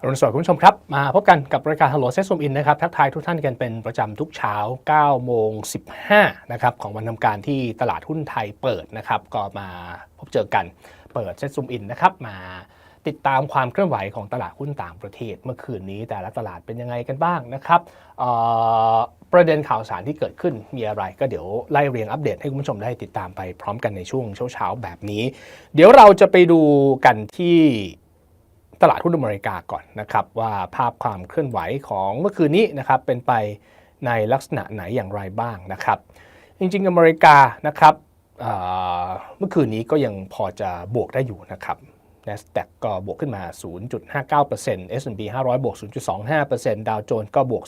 อรุณสวัสดิ์คุณผู้ชมครับ มาพบกันกับรายการฮัลโหลเซซูมอินนะครับ ทักทายทุกท่านกันเป็นประจำทุกเช้า9โมง15นะครับของวันทำการที่ตลาดหุ้นไทยเปิดนะครับ ก็มาพบเจอกันเปิดเซซูมอินนะครับ มาติดตามความเคลื่อนไหวของตลาดหุ้นต่างประเทศ เมื่อคืนนี้แต่ละตลาดเป็นยังไงกันบ้างนะครับ ประเด็นข่าวสารที่เกิดขึ้นมีอะไร ก็เดี๋ยวไล่เรียงอัปเดตให้คุณผู้ชมได้ติดตามไปพร้อมกันในช่วงเช้าๆแบบนี้ เดี๋ยวเราจะไปดูกันที่ตลาดหุ้นอเมริกาก่อนนะครับ ว่าภาพความเคลื่อนไหวของเมื่อคืนนี้นะครับเป็นไปในลักษณะไหนอย่างไรบ้างนะครับ จริงๆ อเมริกานะครับเอ่อเมื่อคืนนี้ก็ยังพอจะบวกได้อยู่นะครับ NASDAQ ก็บวกขึ้นมา 0.59% S&P 500 บวก 0.25%ดาวโจนส์ก็บวก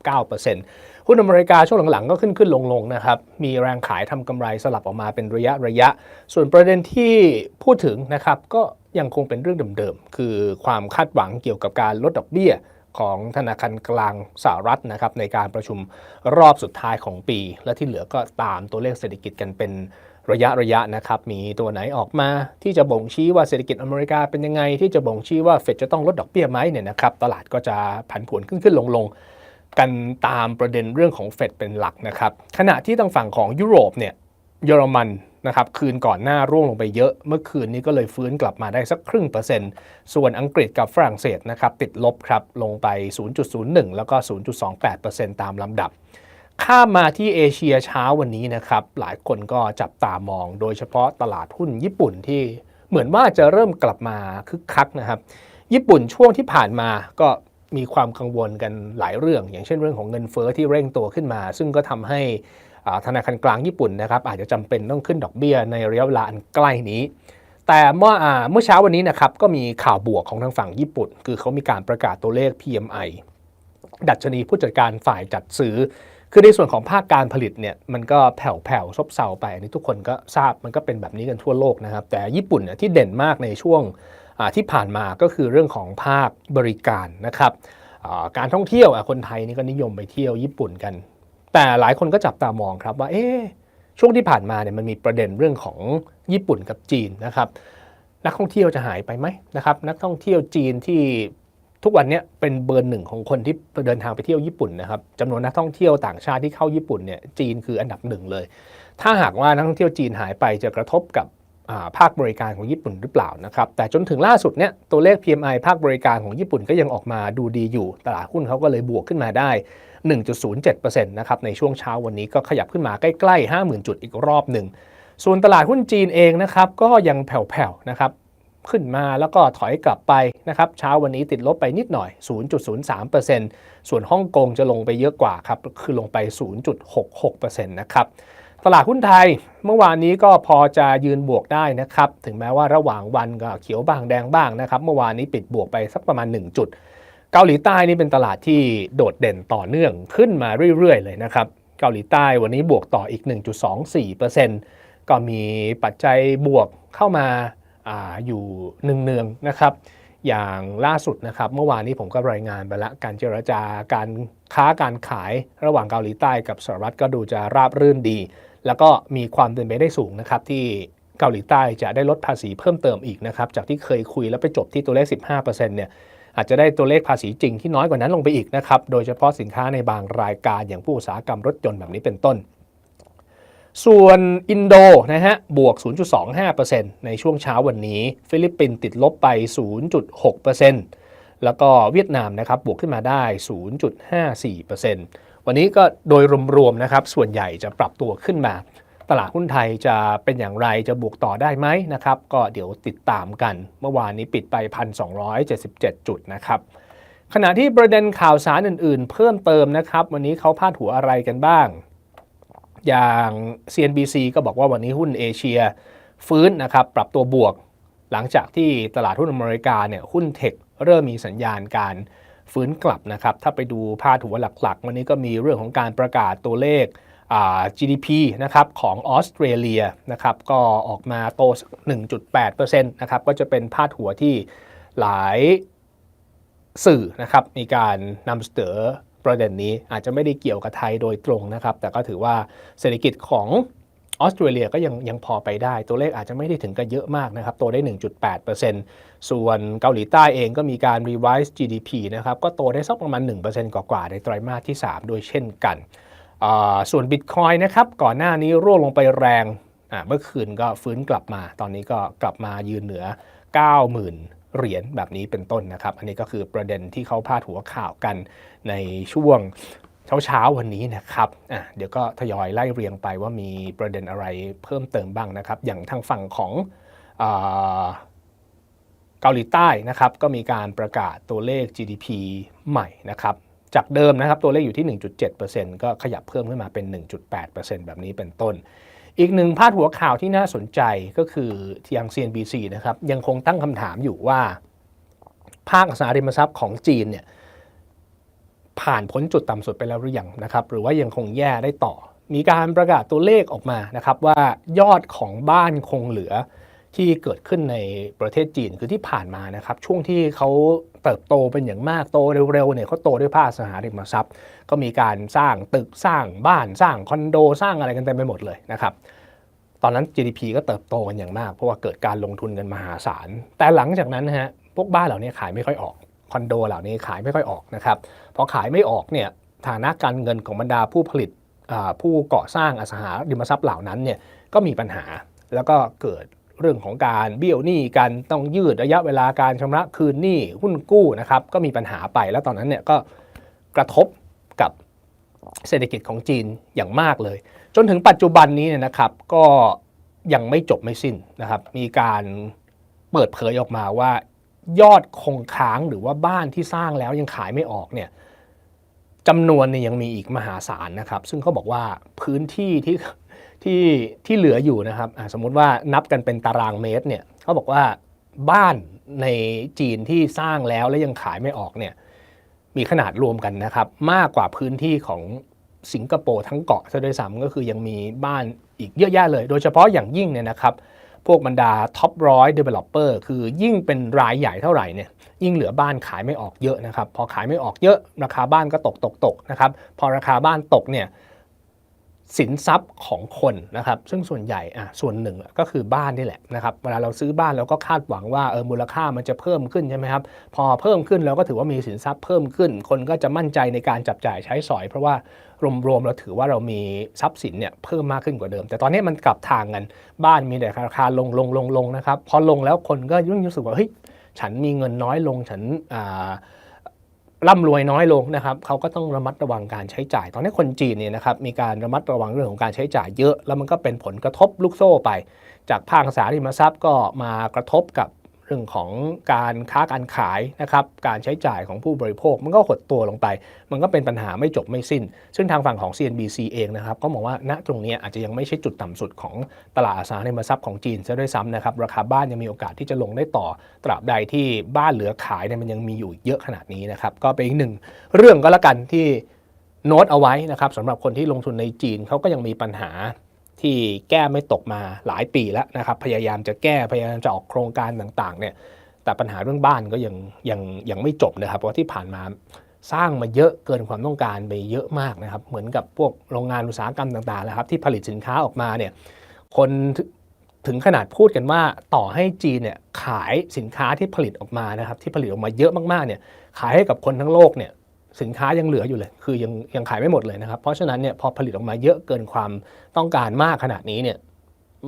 0.39%หุ้นอเมริกาช่วงหลังๆ ก็ขึ้นขึ้นลงๆนะครับ มีแรงขายทำกำไรสลับออกมาเป็นระยะระยะ ส่วนประเด็นที่พูดถึงนะครับก็ยังคงเป็นเรื่องเดิมๆ คือความคาดหวังเกี่ยวกับการลดดอกเบี้ยของธนาคารกลางสหรัฐนะครับในการประชุมรอบสุดท้ายของปี และที่เหลือก็ตามตัวเลขเศรษฐกิจกันเป็น ระยะระยะนะครับ มีตัวไหนออกมาที่จะบ่งชี้ว่าเศรษฐกิจอเมริกาเป็นยังไง ที่จะบ่งชี้ว่าเฟดจะต้องลดดอกเบี้ยไหมเนี่ยนะครับ ตลาดก็จะผันผวนขึ้นขึ้นลงลงกันตามประเด็นเรื่องของเฟดเป็นหลักนะครับ ขณะที่ทางฝั่งของยุโรปเนี่ยเยอรมันนะครับคืนก่อนหน้าร่วงลงไปเยอะ เมื่อคืนนี้ก็เลยฟื้นกลับมาได้สักครึ่งเปอร์เซ็นต์ ส่วนอังกฤษกับฝรั่งเศสนะครับติดลบครับลงไป 0.01 แล้วก็ 0.28%ตามลำดับ ข้ามมาที่เอเชียเช้าวันนี้นะครับ หลายคนก็จับตามอง โดยเฉพาะตลาดหุ้นญี่ปุ่นที่เหมือนว่าจะเริ่มกลับมาคึกคักนะครับ ญี่ปุ่นช่วงที่ผ่านมาก็มีความกังวลกันหลายเรื่อง อย่างเช่นเรื่องของเงินเฟ้อที่เร่งตัวขึ้นมา ซึ่งก็ทำให้ธนาคารกลางญี่ปุ่นนะครับ อาจจะจำเป็นต้องขึ้นดอกเบี้ยในระยะเวลาอันใกล้นี้ แต่เมื่อเมื่อเช้าวันนี้นะครับก็มีข่าวบวกของทางฝั่งญี่ปุ่น คือเขามีการประกาศตัวเลข PMI ดัชนีผู้จัดการฝ่ายจัดซื้อ คือในส่วนของภาคการผลิตเนี่ยมันก็แผ่วๆซบเซาไปอันนี้ทุกคนก็ทราบมันก็เป็นแบบนี้กันทั่วโลกนะครับ แต่ญี่ปุ่นเนี่ยที่เด่นมากในช่วงที่ผ่านมาก็คือเรื่องของภาคบริการนะครับการท่องเที่ยวคนไทยนี่ก็นิยมไปเที่ยวญี่ปุ่นกัน แต่หลายคนก็จับตามองครับว่าเอ๊ะช่วงที่ผ่านมาเนี่ยมันมีประเด็นเรื่องของญี่ปุ่นกับจีนนะครับนักท่องเที่ยวจะหายไปไหมนะครับนักท่องเที่ยวจีนที่ ทุกวันนี้เป็นเบอร์หนึ่งของคนที่เดินทางไปเที่ยวญี่ปุ่นนะครับจำนวนนักท่องเที่ยวต่างชาติที่เข้าญี่ปุ่นเนี่ยจีนคืออันดับหนึ่งเลย ถ้าหากว่านักท่องเที่ยวจีนหายไปจะกระทบกับภาคบริการของญี่ปุ่นหรือเปล่านะครับแต่จนถึงล่าสุดเนี่ยตัวเลข PMI ภาคบริการของญี่ปุ่นก็ยังออกมาดูดีอยู่ ตลาดหุ้นเขาก็เลยบวกขึ้นมาได้ 1.07%นะครับในช่วงเช้าวันนี้ก็ขยับขึ้นมาใกล้ๆ 50,000 จุดอีกรอบหนึ่งส่วนตลาดหุ้นจีนเองนะครับก็ยังแผ่วๆนะครับ ขึ้นมาแล้วก็ถอยกลับไปนะครับเช้าวันนี้ติดลบไปนิดหน่อย 0.03%ส่วนฮ่องกงจะลงไปเยอะกว่าครับคือลงไป 0.66%นะครับตลาดหุ้นไทยเมื่อวานนี้ก็พอจะยืนบวกได้นะครับ ถึงแม้ว่าระหว่างวันก็เขียวบ้างแดงบ้างนะครับ เมื่อวานนี้ปิดบวกไปสักประมาณ 1 จุด เกาหลีใต้นี่เป็นตลาดที่โดดเด่นต่อเนื่องขึ้นมาเรื่อย ๆ เลยนะครับ เกาหลีใต้วันนี้บวกต่ออีก 1.24%ก็มีปัจจัยบวกเข้ามา ออยู่เนืองๆนะครับ อย่างล่าสุดนะครับ เมื่อวานนี้ผมก็รายงานไปล้วการเจรจาการค้าการขายระหว่างเกาหลีใต้กับสหรัฐก็ดูจะราบรื่นดี แล้วก็มีความเป็นไปได้สูงนะครับที่เกาหลีใต้จะได้ลดภาษีเพิ่มเติมอีกนะครับ จากที่เคยคุยแล้วไปจบที่ตัวเลข 15%เนี่ยอาจจะได้ตัวเลขภาษีจริงที่น้อยกว่านั้นลงไปอีกนะครับ โดยเฉพาะสินค้าในบางรายการอย่างผู้อุตสาหกรรมรถยนต์แบบนี้เป็นต้น ส่วนอินโดนะฮะบวก 0.25%ในช่วงเช้าวันนี้ ฟิลิปปินส์ติดลบไป 0.6%แล้วก็เวียดนามนะครับบวกขึ้นมาได้ 0.54%วันนี้ก็โดยรวมๆนะครับส่วนใหญ่จะปรับตัวขึ้นมา ตลาดหุ้นไทยจะเป็นอย่างไรจะบวกต่อได้ไหมนะครับก็เดี๋ยวติดตามกัน เมื่อวานนี้ปิดไป 1,277 จุดนะครับขณะที่ประเด็นข่าวสารอื่นๆ เพิ่มเติมนะครับ วันนี้เขาพาดหัวอะไรกันบ้าง อย่าง CNBC ก็บอกว่าวันนี้หุ้นเอเชียฟื้นนะครับปรับตัวบวก หลังจากที่ตลาดหุ้นอเมริกาเนี่ยหุ้นเทคเริ่มมีสัญญาณการฟื้นกลับนะครับ ถ้าไปดูพาดหัวหลักๆ วันนี้ก็มีเรื่องของการประกาศตัวเลขอ่า GDP นะครับของออสเตรเลียนะครับก็ออกมาโต 1.8%นะครับก็จะเป็นพาดหัวที่หลายสื่อนะครับมีการนำเสนอ ประเด็นนี้อาจจะไม่ได้เกี่ยวกับไทยโดยตรงนะครับ แต่ก็ถือว่าเศรษฐกิจของออสเตรเลียก็ยังยังพอไปได้ ตัวเลขอาจจะไม่ได้ถึงกับเยอะมากนะครับ โตได้ 1.8%ส่วนเกาหลีใต้เองก็มีการ revise GDP นะครับ ก็โตได้สักประมาณ 1%กว่าๆในไตรมาสที่ 3 ด้วยเช่นกัน ส่วน Bitcoin นะครับ ก่อนหน้านี้ร่วงลงไปแรง เมื่อคืนก็ฟื้นกลับมา ตอนนี้ก็กลับมายืนเหนือ 90,000 เหรียญแบบนี้เป็นต้นนะครับ อันนี้ก็คือประเด็นที่เขาพาดหัวข่าวกันในช่วงเช้าเช้าๆวันนี้นะครับอะเดี๋ยวก็ทยอยไล่เรียงไปว่ามีประเด็นอะไรเพิ่มเติมบ้างนะครับ อย่างทางฝั่งของเกาหลีใต้นะครับ ก็มีการประกาศตัวเลข GDP ใหม่นะครับ จากเดิมนะครับตัวเลขอยู่ที่ 1.7%ก็ขยับเพิ่มขึ้นมาเป็น 1.8%แบบนี้เป็นต้น อีกหนึ่งพาดหัวข่าวที่น่าสนใจก็คือที่ยัง CNBC นะครับยังคงตั้งคำถามอยู่ว่า ภาคอสังหาริมทรัพย์ของจีนเนี่ยผ่านพ้นจุดต่ำสุดไปแล้วหรือยังนะครับ หรือว่ายังคงแย่ได้ต่อ มีการประกาศตัวเลขออกมานะครับว่ายอดของบ้านคงเหลือ ที่เกิดขึ้นในประเทศจีนคือที่ผ่านมานะครับช่วงที่เขาเติบโตเป็นอย่างมากโตเร็วๆเนี่ยเขาโตด้วยภาคอสังหาริมทรัพย์ ก็มีการสร้างตึกสร้างบ้านสร้างคอนโดสร้างอะไรกันเต็มไปหมดเลยนะครับตอนนั้น GDP ก็เติบโตกันอย่างมาก เพราะว่าเกิดการลงทุนกันมหาศาล แต่หลังจากนั้นฮะพวกบ้านเหล่านี้ขายไม่ค่อยออกคอนโดเหล่านี้ขายไม่ค่อยออกนะครับพอขายไม่ออกเนี่ยฐานะการเงินของบรรดาผู้ผลิตผู้ก่อสร้างอสังหาริมทรัพย์เหล่านั้นเนี่ยก็มีปัญหาแล้วก็เกิด เรื่องของการเบี้ยวหนี้กันต้องยืดระยะเวลาการชำระคืนหนี้หุ้นกู้นะครับก็มีปัญหาไปแล้วตอนนั้นเนี่ยก็กระทบกับเศรษฐกิจของจีนอย่างมากเลย จนถึงปัจจุบันนี้เนี่ยนะครับก็ยังไม่จบไม่สิ้นนะครับ มีการเปิดเผยออกมาว่ายอดคงค้างหรือว่าบ้านที่สร้างแล้วยังขายไม่ออกเนี่ยจำนวนเนี่ยยังมีอีกมหาศาลนะครับ ซึ่งเขาบอกว่าพื้นที่ที่ ที่ที่เหลืออยู่นะครับสมมุติว่านับกันเป็นตารางเมตรเนี่ยเขาบอกว่าบ้านในจีนที่สร้างแล้วและยังขายไม่ออกเนี่ยมีขนาดรวมกันนะครับ มากกว่าพื้นที่ของสิงคโปร์ทั้งเกาะซะด้วยซ้ำก็คือยังมีบ้านอีกเยอะแยะเลย โดยเฉพาะอย่างยิ่งเนี่ยนะครับ พวกบรรดาท็อปร้อย developer คือยิ่งเป็นรายใหญ่เท่าไหร่เนี่ยยิ่งเหลือบ้านขายไม่ออกเยอะนะครับ พอขายไม่ออกเยอะ ราคาบ้านก็ตกตกตกนะครับ พอราคาบ้านตกเนี่ย สินทรัพย์ของคนนะครับซึ่งส่วนใหญ่อะส่วนหนึ่งก็คือบ้านนี่แหละนะครับเวลาเราซื้อบ้านเราก็คาดหวังว่าเออมูลค่ามันจะเพิ่มขึ้นใช่ไหมครับพอเพิ่มขึ้นเราก็ถือว่ามีสินทรัพย์เพิ่มขึ้น คนก็จะมั่นใจในการจับจ่ายใช้สอย เพราะว่ารวมๆเราถือว่าเรามีทรัพย์สินเนี่ยเพิ่มมากขึ้นกว่าเดิม แต่ตอนนี้มันกลับทางกันบ้านมีแต่ราคาลงลงลงลงนะครับพอลงแล้วคนก็ยิ่งรู้สึกว่าเฮ้ยฉันมีเงินน้อยลงฉันอ่า ร่ำรวยน้อยลงนะครับเขาก็ต้องระมัดระวังการใช้จ่าย ตอนนี้คนจีนเนี่ยนะครับมีการระมัดระวังเรื่องของการใช้จ่ายเยอะ แล้วมันก็เป็นผลกระทบลูกโซ่ไป จากภาคอสังหาริมทรัพย์ก็มากระทบกับ เรื่องของการค้าการขายนะครับการใช้จ่ายของผู้บริโภค มันก็หดตัวลงไป มันก็เป็นปัญหาไม่จบไม่สิ้น ซึ่งทางฝั่งของ CNBC เองนะครับก็มองว่าณตรงนี้อาจจะยังไม่ใช่จุดต่ำสุดของตลาดอสังหาริมทรัพย์ของจีนซะด้วยซ้ำนะครับราคาบ้านยังมีโอกาสที่จะลงได้ต่อตราบใดที่บ้านเหลือขายเนี่ยมันยังมีอยู่เยอะขนาดนี้นะครับก็เป็นอีกหนึ่งเรื่องก็แล้วกันที่โน้ตเอาไว้นะครับสำหรับคนที่ลงทุนในจีนเขาก็ยังมีปัญหา ที่แก้ไม่ตกมาหลายปีแล้วนะครับพยายามจะแก้พยายามจะออกโครงการต่างๆเนี่ยแต่ปัญหาเรื่องบ้านก็ยังยังยังไม่จบนะครับเพราะที่ผ่านมาสร้างมาเยอะเกินความต้องการไปเยอะมากนะครับ เหมือนกับพวกโรงงานอุตสาหกรรมต่างๆนะครับที่ผลิตสินค้าออกมาเนี่ยคนถึงขนาดพูดกันว่าต่อให้จีนเนี่ยขายสินค้าที่ผลิตออกมานะครับที่ผลิตออกมาเยอะมากๆเนี่ยขายให้กับคนทั้งโลกเนี่ย สินค้ายังเหลืออยู่เลย คือยังยังขายไม่หมดเลยนะครับ เพราะฉะนั้นเนี่ยพอผลิตออกมาเยอะเกินความต้องการมากขนาดนี้เนี่ย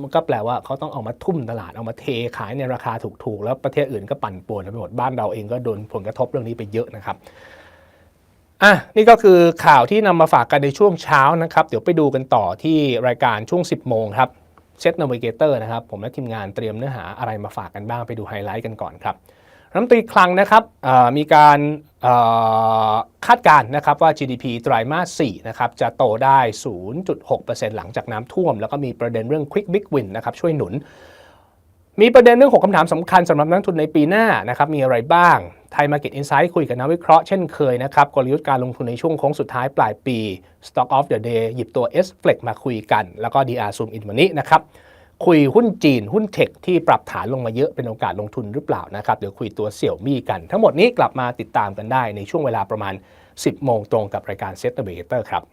มันก็แปลว่าเขาต้องเอามาทุ่มตลาดเอามาเทขายในราคาถูกๆ แล้วประเทศอื่นก็ปั่นป่วนไปหมดบ้านเราเองก็โดนผลกระทบเรื่องนี้ไปเยอะนะครับอะนี่ก็คือข่าวที่นำมาฝากกันในช่วงเช้านะครับ เดี๋ยวไปดูกันต่อที่รายการช่วง 10 โมงครับเซตนาวิเกเตอร์นะครับ ผมและทีมงานเตรียมเนื้อหาอะไรมาฝากกันบ้างไปดูไฮไลท์กันก่อนครับ รัฐมนตรีคลังนะครับมีการคาดการณ์นะครับว่า GDP ไตรมาส4นะครับจะโตได้ 0.6%หลังจากน้ำท่วม แล้วก็มีประเด็นเรื่อง Quick Big Win นะครับช่วยหนุน มีประเด็นเรื่อง 6คำถามสำคัญสำหรับนักทุนในปีหน้านะครับมีอะไรบ้างไทย Market Insight คุยกับนักวิเคราะห์เช่นเคยนะครับกลยุทธ์การลงทุนในช่วงโค้งสุดท้ายปลายปี Stock of the Day หยิบตัว S Flex มาคุยกัน แล้วก็ DR Zoom In วันนี้นะครับ คุยหุ้นจีนหุ้นเทคที่ปรับฐานลงมาเยอะเป็นโอกาสลงทุนหรือเปล่านะครับ เดี๋ยวคุยตัวเสี่ยวมี่กัน ทั้งหมดนี้กลับมาติดตามกันได้ในช่วงเวลาประมาณ 10 โมงตรงกับรายการ Set the Navigator ครับ